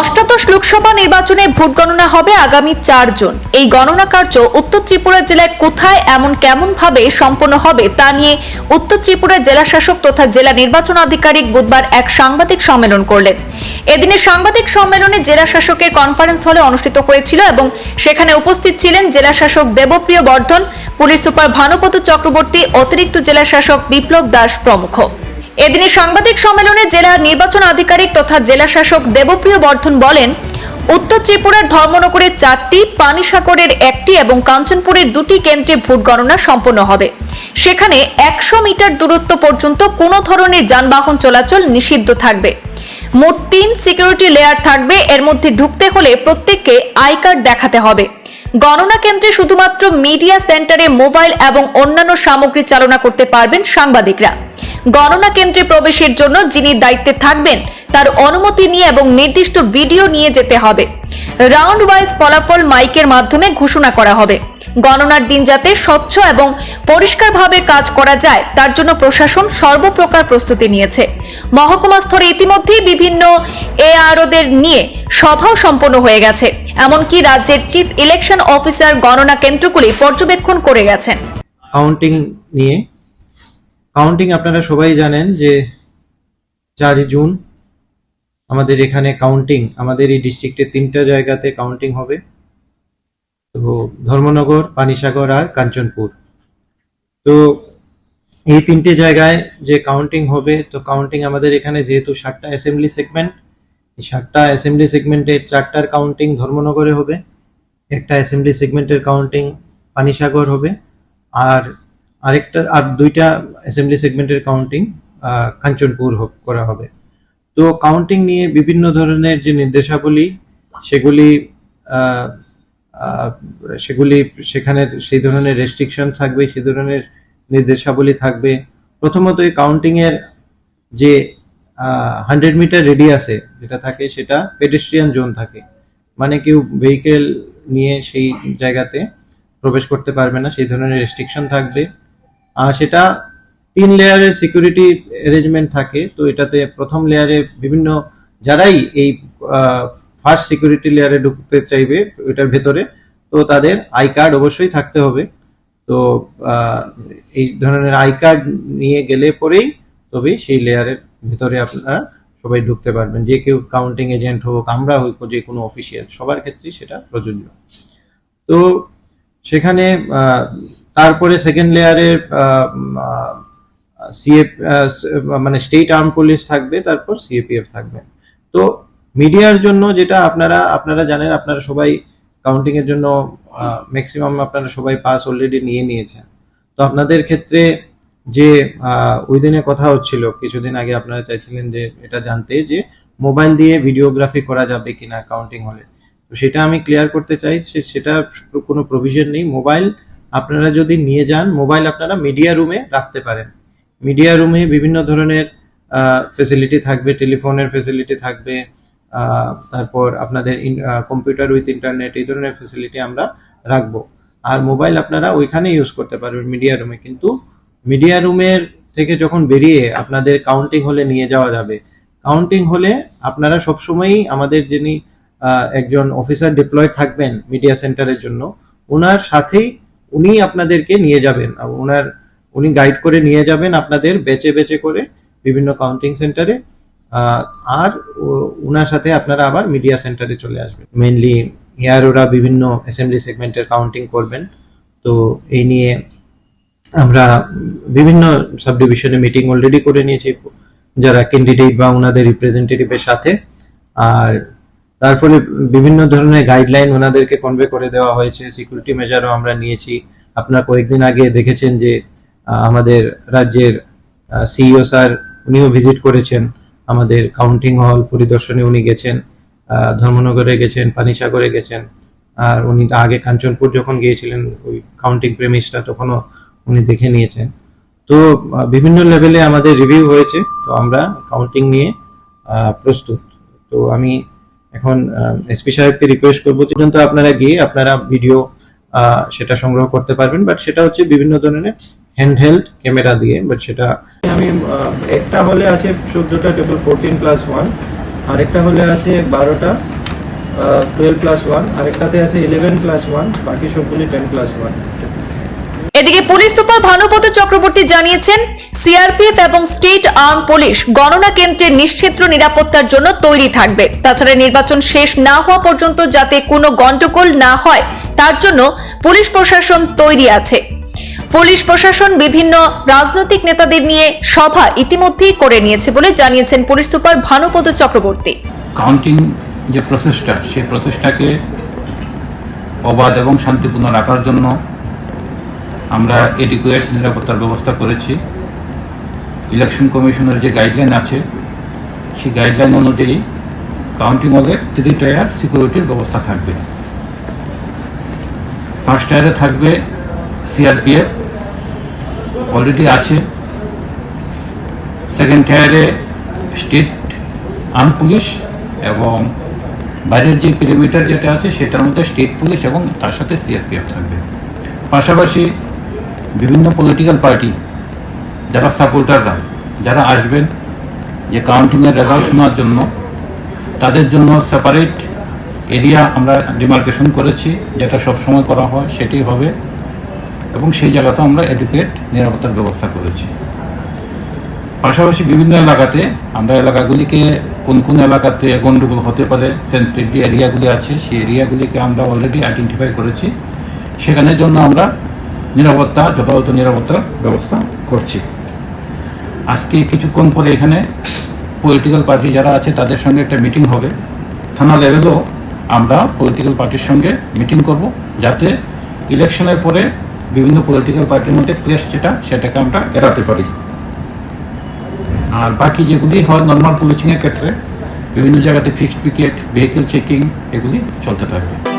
অষ্টাদশ লোকসভা নির্বাচনে ভোট গণনা হবে আগামী চার জুন। এই গণনা কার্য উত্তর ত্রিপুরা জেলায় কোথায়, এমন কেমন ভাবে সম্পন্ন হবে তা নিয়ে উত্তর ত্রিপুরা জেলা শাসক তথা জেলা নির্বাচন আধিকারিক বুধবার এক সাংবাদিক সম্মেলন করলেন। এদিনের সাংবাদিক সম্মেলনে জেলা শাসকের কনফারেন্স হলে অনুষ্ঠিত হয়েছিল এবং সেখানে উপস্থিত ছিলেন জেলা শাসক দেবপ্রিয় বর্ধন, পুলিশ সুপার ভানুপত চক্রবর্তী, অতিরিক্ত জেলা শাসক বিপ্লব দাস প্রমুখ। এদিনের সাংবাদিক সম্মেলনে জেলা নির্বাচন আধিকারিক তথা জেলা শাসক দেবপ্রিয় বর্ধন বলেন, উত্তর ত্রিপুরার ধর্মনগরের চারটি, পানিসাগরের একটি এবং কাঞ্চনপুরের দুটি কেন্দ্রে ভোট গণনা সম্পন্ন হবে। সেখানে একশো মিটার দূরত্ব পর্যন্ত কোনো ধরনের যানবাহন চলাচল নিষিদ্ধ থাকবে। মোট তিন সিকিউরিটি লেয়ার থাকবে, এর মধ্যে ঢুকতে হলে প্রত্যেককে আই কার্ড দেখাতে হবে। গণনা কেন্দ্রে শুধুমাত্র মিডিয়া সেন্টারে মোবাইল এবং অন্যান্য সামগ্রী চালনা করতে পারবেন সাংবাদিকরা। গণনা কেন্দ্রে প্রবেশের জন্য যিনি দায়িত্বে থাকবেন, তার অনুমতি নিয়ে এবং নির্দিষ্ট ভিডিও নিয়ে যেতে হবে। রাউন্ড ওয়াইজ ফলাফল মাইকের মাধ্যমে ঘোষণা করা হবে। গণনার দিন যাতে স্বচ্ছ এবং পরিষ্কারভাবে কাজ করা যায়, তার জন্য প্রশাসন সর্বপ্রকার প্রস্তুতি নিয়েছে। মহকুমা স্তরে ইতিমধ্যেই বিভিন্ন এআরওদের নিয়ে সভাও সম্পন্ন হয়ে গেছে। এমনকি রাজ্যের চিফ ইলেকশন অফিসার গণনা কেন্দ্রগুলি পর্যবেক্ষণ করে গেছেন। কাউন্টিং নিয়ে। কাউন্টিং আপনারা সবাই জানেন যে চারই জুন আমাদের এখানে কাউন্টিং আমাদের এই ডিস্ট্রিক্টে তিনটা জায়গাতে কাউন্টিং হবে। ধর্মনগর, পানিসাগর আর কাঞ্চনপুর। তো এই তিনটে জায়গায় যে কাউন্টিং হবে, তো কাউন্টিং আমাদের এখানে যেহেতু সাতটা অ্যাসেম্বলি সেগমেন্ট এই সাতটা অ্যাসেম্বলি সেগমেন্টের চারটার কাউন্টিং ধর্মনগরে হবে, একটা অ্যাসেম্বলি সেগমেন্টের কাউন্টিং পানিসাগর হবে, আর আরেকটা, আর দুইটা অ্যাসেম্বলি সেগমেন্টের কাউন্টিং কাঞ্চনপুর করা হবে। তো কাউন্টিং নিয়ে বিভিন্ন ধরনের যে নির্দেশাবলী, সেগুলি সেগুলি সেখানে সেই ধরনের রেস্ট্রিকশন থাকবে সেই ধরনের নির্দেশাবলী থাকবে। প্রথমত এই কাউন্টিং এর যে হান্ড্রেড মিটার রেডিয়াসে যেটা থাকে সেটা পেডেস্ট্রিয়ান জোন থাকে। মানে কেউ ভেহিকেল নিয়ে সেই জায়গাতে প্রবেশ করতে পারবে না, সেই ধরনের রেস্ট্রিকশন থাকবে। আর সেটা তিন লেয়ারের সিকিউরিটি অ্যারেঞ্জমেন্ট থাকে, তো এটাতে প্রথম লেয়ারে বিভিন্ন, যারাই এই ফার্স্ট সিকিউরিটি লেয়ারে ঢুকতে চাইবে এটার ভেতরে, তো তাদের আই কার্ড অবশ্যই থাকতে হবে। তো এই ধরনের আই কার্ড নিয়ে গেলে পরেই তবে সেই লেয়ারের ভিতরে আপনারা সবাই ঢুকতে পারবেন। যে কেউ কাউন্টিং এজেন্ট হোক, আমরা হোক, যে কোনো অফিসিয়াল সবার ক্ষেত্রেই সেটা প্রযোজ্য। তো সেখানে তারপরে সেকেন্ড লেয়ারের সিএফ মানে স্টেট আর্ম পুলিশ থাকবে, তারপর সিএপিএফ থাকবে। তো মিডিয়ার জন্য যেটা আপনারা আপনারা জানেন, আপনারা সবাই কাউন্টিং এর জন্য ম্যাক্সিমাম আপনারা সবাই পাস অলরেডি নিয়ে নিয়েছেন। তো আপনাদের ক্ষেত্রে যে উইদিনে কথা হচ্ছিল, কিছুদিন আগে আপনারা চাইছিলেন যে, এটা জানতে যে মোবাইল দিয়ে ভিডিওগ্রাফি করা যাবে কিনা কাউন্টিং হলে। তো সেটা আমি ক্লিয়ার করতে চাই সেটা কোনো প্রভিশন নেই। মোবাইল আপনারা যদি নিয়ে যান মোবাইল আপনারা মিডিয়া রুমে রাখতে পারেন। মিডিয়া রুমে বিভিন্ন ধরনের ফেসিলিটি থাকবে টেলিফোনের ফেসিলিটি থাকবে তারপর আপনাদের কম্পিউটার উইথ ইন্টারনেট এই ধরনের ফেসিলিটি আমরা রাখব। আর মোবাইল আপনারা ওইখানে ইউজ করতে পারবেন মিডিয়া রুমে কিন্তু মিডিয়া রুমের থেকে যখন বেরিয়ে আপনাদের কাউন্টিং হলে নিয়ে যাওয়া যাবে কাউন্টিং হলে আপনারা সবসময়ই আমাদের যিনি একজন অফিসার ডিপ্লয় থাকবেন মিডিয়া সেন্টারের জন্য ওনার সাথেই উনি আপনাদেরকে নিয়ে যাবেন। ওনার উনি গাইড করে নিয়ে যাবেন আপনাদের বেচে বেচে করে বিভিন্ন কাউন্টিং সেন্টারে আর ওনার সাথে আপনারা আবার মিডিয়া সেন্টারে চলে আসবেন। মেনলি হেয়ার ওরা বিভিন্ন অ্যাসেম্বলি সেগমেন্টের কাউন্টিং করবেন। তো এই নিয়ে আমরা বিভিন্ন সাব ডিভিশনে মিটিং অলরেডি করে নিয়েছি, যারা ক্যান্ডিডেট বা ওনাদের রিপ্রেজেন্টেটিভের সাথে। আর তারপরে বিভিন্ন ধরনের গাইডলাইন ওনাদেরকে কনভে করে দেওয়া হয়েছে। সিকিউরিটি মেজারও আমরা নিয়েছি। আপনারা কয়েকদিন আগে দেখেছেন যে আমাদের রাজ্যের সিইও স্যার, উনিও ভিজিট করেছেন। আমাদের কাউন্টিং হল পরিদর্শনে উনি গেছেন ধর্মনগরে গেছেন, পানিসাগরে গেছেন। আর উনি তো আগে কাঞ্চনপুর যখন গিয়েছিলেন, ওই কাউন্টিং প্রেমিসটা তখনও উনি দেখে নিয়েছেন। তো বিভিন্ন লেভেলে আমাদের রিভিউ হয়েছে, তো আমরা কাউন্টিং নিয়ে প্রস্তুত। তো আমি এখন এসপি সাহেবকে রিকোয়েস্ট করব পর্যন্ত আপনারা গিয়ে আপনারা ভিডিও সেটা সংগ্রহ করতে পারবেন বাট সেটা হচ্ছে বিভিন্ন ধরনের হ্যান্ডহেল্ড ক্যামেরা দিয়ে বাট সেটা আমি একটা হলে আছে চোদ্দোটা টেবিল ফোরটিন প্লাস ওয়ান আরেকটা হলে আছে বারোটা টুয়েলভ প্লাস ওয়ান আরেকটাতে আছে ইলেভেন প্লাস ওয়ান বাকি সবগুলি টেন প্লাস ওয়ান এদিকে পুলিশ সুপার ভানুপদ চক্রবর্তী জানিয়েছেন সিআরপিএফ এবং স্টেট আর্ম পুলিশ গণনা কেন্দ্রের নিশ্চিত্র নিরাপত্তার জন্য তৈরি থাকবে। তাছাড়া নির্বাচন শেষ না হওয়া পর্যন্ত যাতে কোনো গন্ডগোল না হয় তার জন্য পুলিশ প্রশাসন তৈরি আছে। পুলিশ প্রশাসন বিভিন্ন রাজনৈতিক নেতাদের নিয়ে সভা ইতিমধ্যেই করে নিয়েছে বলে জানিয়েছেন police super Bhanupad Chakraborty. Counting যে প্রসেসটা সেই প্রসেসটাকে অবাধ এবং শান্তিপূর্ণ রাখার জন্য আমরা এডিকুয়েট নিরাপত্তার ব্যবস্থা করেছি। ইলেকশন কমিশনের যে গাইডলাইন আছে, সেই গাইডলাইন অনুযায়ী কাউন্টিং হলে থ্রি টায়ার সিকিউরিটির ব্যবস্থা থাকবে। ফার্স্ট টায়ারে থাকবে সিআরপিএফ অলরেডি আছে। সেকেন্ড টায়ারে স্টেট আর্ম পুলিশ এবং বাইরের যে কিলোমিটার যেটা আছে, সেটার মধ্যে স্টেট পুলিশ এবং তার সাথে সিআরপিএফ থাকবে। পাশাপাশি বিভিন্ন পলিটিক্যাল পার্টি যারা সাপোর্টাররা যারা আসবেন যে কাউন্টিংয়ের রেজাল্ট শোনার জন্য, তাদের জন্য সেপারেট এরিয়া আমরা ডিমার্কেশন করেছি, যেটা সবসময় করা হয় সেটি হবে, এবং সেই জায়গাতে আমরা এডুকেট নিরাপত্তার ব্যবস্থা করেছি। পাশাপাশি বিভিন্ন এলাকাতে আমরা এলাকাগুলিকে কোন কোন এলাকাতে গণ্ডগোল হতে পারে সেন্সিটিভ যে এরিয়াগুলি আছে, সেই এরিয়াগুলিকে আমরা অলরেডি আইডেন্টিফাই করেছি। সেখানের জন্য আমরা নিরাপত্তা, যথাযথ নিরাপত্তার ব্যবস্থা করছি। আজকে কিছুক্ষণ পরে এখানে পলিটিক্যাল পার্টি যারা আছে, তাদের সঙ্গে একটা মিটিং হবে। থানা লেভেলেও আমরা পলিটিক্যাল পার্টির সঙ্গে মিটিং করব যাতে ইলেকশনের পরে বিভিন্ন পলিটিক্যাল পার্টির মধ্যে ক্লেশ যেটা, সেটাকে আমরা এড়াতে পারি। আর বাকি যেগুলি হয় নর্মাল পুলিশিংয়ের ক্ষেত্রে, বিভিন্ন জায়গাতে ফিক্সড পিকেট ভেহিকেল চেকিং এগুলি চলতে থাকবে।